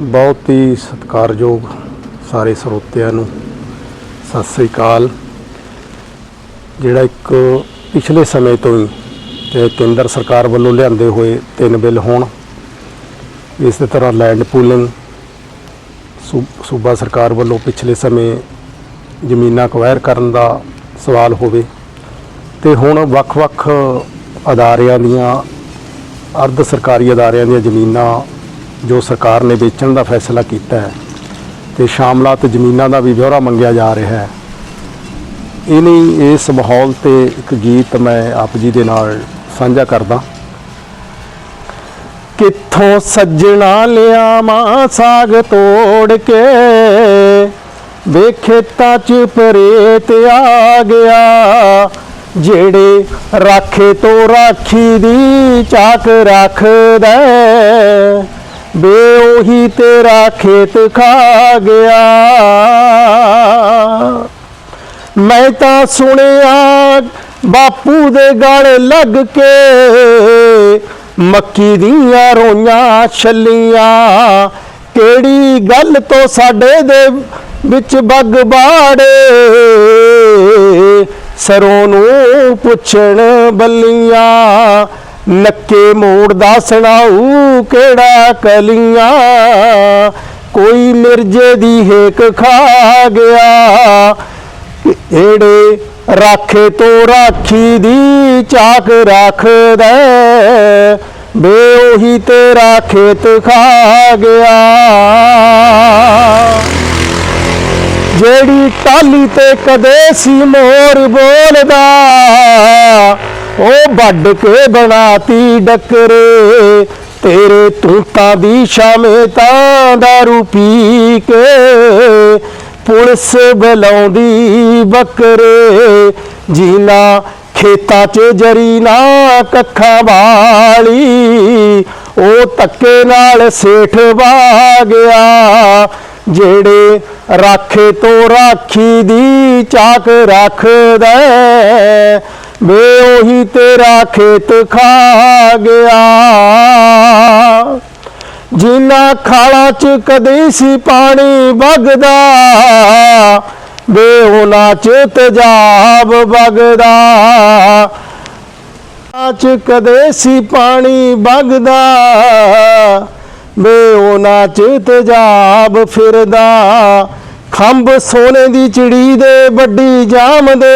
ਬਹੁਤ ਹੀ ਸਤਿਕਾਰਯੋਗ ਸਾਰੇ ਸਰੋਤਿਆਂ ਨੂੰ ਸਤਿ ਸ੍ਰੀ ਅਕਾਲ। ਜਿਹੜਾ ਇੱਕ ਪਿਛਲੇ ਸਮੇਂ ਤੋਂ ਹੀ ਤੇ ਕੇਂਦਰ ਸਰਕਾਰ ਵੱਲੋਂ ਲਿਆਂਦੇ ਹੋਏ ਤਿੰਨ ਬਿੱਲ ਹੋਣ, ਇਸ ਤਰ੍ਹਾਂ ਲੈਂਡ ਪੂਲਿੰਗ ਸੂ- ਸੂਬਾ ਸਰਕਾਰ ਵੱਲੋਂ ਪਿਛਲੇ ਸਮੇਂ ਜ਼ਮੀਨਾਂ ਅਕਵਾਇਰ ਕਰਨ ਦਾ ਸਵਾਲ ਹੋਵੇ ਤੇ ਹੁਣ ਵੱਖ-ਵੱਖ ਅਦਾਰਿਆਂ ਦੀਆਂ, ਅਰਧ ਸਰਕਾਰੀ ਅਦਾਰਿਆਂ ਦੀਆਂ ਜ਼ਮੀਨਾਂ ਜੋ ਸਰਕਾਰ ਨੇ ਵੇਚਣ ਦਾ ਫੈਸਲਾ ਕੀਤਾ ਹੈ ਤੇ ਸ਼ਾਮਲਾਤ ਜ਼ਮੀਨਾਂ ਦਾ ਵੀ ਵਿਵਰਾ ਮੰਗਿਆ ਜਾ ਰਿਹਾ ਹੈ। ਇਹ ਨਹੀਂ, ਇਸ ਮਾਹੌਲ ਤੇ ਇੱਕ ਗੀਤ ਮੈਂ ਆਪ ਜੀ ਦੇ ਨਾਲ ਸਾਂਝਾ ਕਰਦਾ। ਕਿੱਥੋਂ ਸੱਜਣਾ ਲਿਆ ਮਾਂ ਸਾਗ ਤੋੜ ਕੇ? ਵੇਖੇ ਤਾਂ ਚ ਪ੍ਰੇਤ ਆ ਗਿਆ। ਜਿਹੜੇ ਰਾਖੇ ਤੋਂ ਰਾਖੀ ਦੀ ਚਾਕ ਰੱਖਦਾ ਵੇ ਉਹੀ ਤੇਰਾ ਖੇਤ ਖਾ ਗਿਆ। ਮੈਂ ਤਾਂ ਸੁਣਿਆ ਬਾਪੂ ਦੇ ਗਲ ਲੱਗ ਕੇ ਮੱਕੀ ਦੀਆਂ ਰੋਈਆਂ ਛੱਲੀਆਂ। ਕਿਹੜੀ ਗੱਲ ਤੋਂ ਸਾਡੇ ਦੇ ਵਿੱਚ ਬੱਗ ਬਾੜੇ? ਸਰੋਂ ਨੂੰ ਪੁੱਛਣ ਬੱਲੀਆਂ। ਨੱਕੇ ਮੋੜ ਦਾ ਸੁਣਾਊ ਕਿਹੜਾ ਕਲੀਆਂ? ਕੋਈ ਮਿਰਜੇ ਦੀ ਹੇਕ ਖਾ ਗਿਆ। ਏੜੇ ਰਾਖੇ ਤੋਂ ਰਾਖੀ ਦੀ ਚਾਕ ਰੱਖਦਾ ਬੇ ਉਹੀ ਤੇਰਾ ਖੇਤ ਖਾ ਗਿਆ। ਜਿਹੜੀ ਟਾਲੀ ਤੇ ਕਦੇ ਸੀ ਮੋਰ ਬੋਲਦਾ ਉਹ ਵੱਡ ਕੇ ਬਣਾਤੀ ਡੱਕਰੇ, ਤੇਰੇ ਤੂਤਾਂ ਦੀ ਸ਼ਾਮੇ ਤਾਂ ਦਾਰੂ ਪੀ ਕੇ। ਪੁਲਿਸ ਬੁਲਾਉਂਦੀ ਬੱਕਰੇ, ਜੀਨਾ ਖੇਤਾਂ 'ਚ ਜਰੀ ਨਾ ਕੱਖਾਂ ਵਾਲੀ। ਉਹ ਧੱਕੇ ਨਾਲ ਸੇਠ ਵਾ ਗਿਆ ਜਿਹੜੇ ਰਾਖੇ ਤੋਂ ਰਾਖੀ ਦੀ ਚਾਕ ਰੱਖਦਾ ਵੇ ਉਹੀ ਤੇਰਾ ਖੇਤ ਖਾ ਗਿਆ। ਜਿਨ੍ਹਾਂ ਖਾਲਾ ਚ ਕਦੇ ਸੀ ਪਾਣੀ ਵਗਦਾ, ਵੇ ਉਹਨਾਂ ਚ ਤੇਜਾਬ ਵਗਦਾ। ਚ ਕਦੇ ਸੀ ਪਾਣੀ ਵਗਦਾ, ਵੇ ਉਹਨਾਂ ਚ ਤੇਜਾਬ ਫਿਰਦਾ। ਖੰਭ ਸੋਨੇ ਦੀ ਚਿੜੀ ਦੇ ਵੱਡੀ ਜਾਮ ਦੇ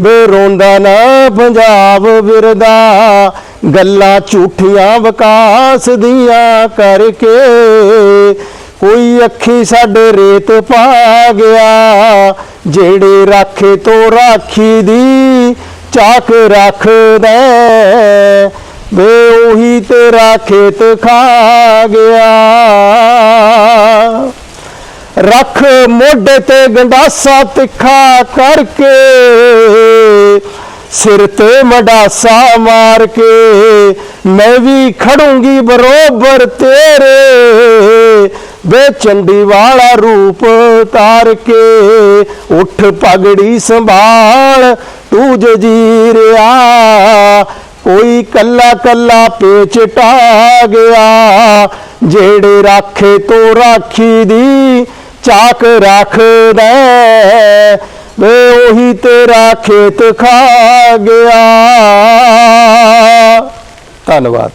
ਵੇ ਰੋਂਦਾ ਨਾ ਪੰਜਾਬ ਵਿਰਦਾ, ਗੱਲਾਂ ਝੂਠੀਆਂ ਵਿਕਾਸ ਦੀਆਂ ਕਰਕੇ ਕੋਈ ਅੱਖੀ ਸਾਡੇ ਰੇਤ ਪਾ ਗਿਆ, ਜਿਹੜੇ ਰਾਖੇ ਤੋਂ ਰਾਖੀ ਦੀ ਚਾਕ ਰੱਖਦਾ ਵੇ ਉਹੀ ਤੇਰਾ ਖੇਤ ਖਾ ਗਿਆ। ਰੱਖ ਮੋਢੇ ਤੇ ਗੰਡਾਸਾ ਤਿੱਖਾ ਕਰਕੇ, ਸਿਰ ਤੇ ਮਡਾਸਾ ਮਾਰ ਕੇ, ਮੈਂ ਵੀ ਖੜੂੰਗੀ ਬਰੋਬਰ ਤੇਰੇ ਵੇ ਚੰਡੀ ਵਾਲਾ ਰੂਪ ਤਾਰ ਕੇ, ਉੱਠ ਪਗੜੀ ਸੰਭਾਲ ਤੂੰ ਜਜੀਰਿਆ ਕੋਈ ਕੱਲਾ ਕੱਲਾ ਪੇਚ ਟਾ ਗਿਆ, ਜਿਹੜੇ ਰਾਖੇ ਤੋਂ ਰਾਖੀ ਦੀ ਚਾਕ ਰੱਖਦਾ ਵੇ ਉਹੀ ਤੇਰਾ ਖੇਤ ਖਾ ਗਿਆ। ਧੰਨਵਾਦ।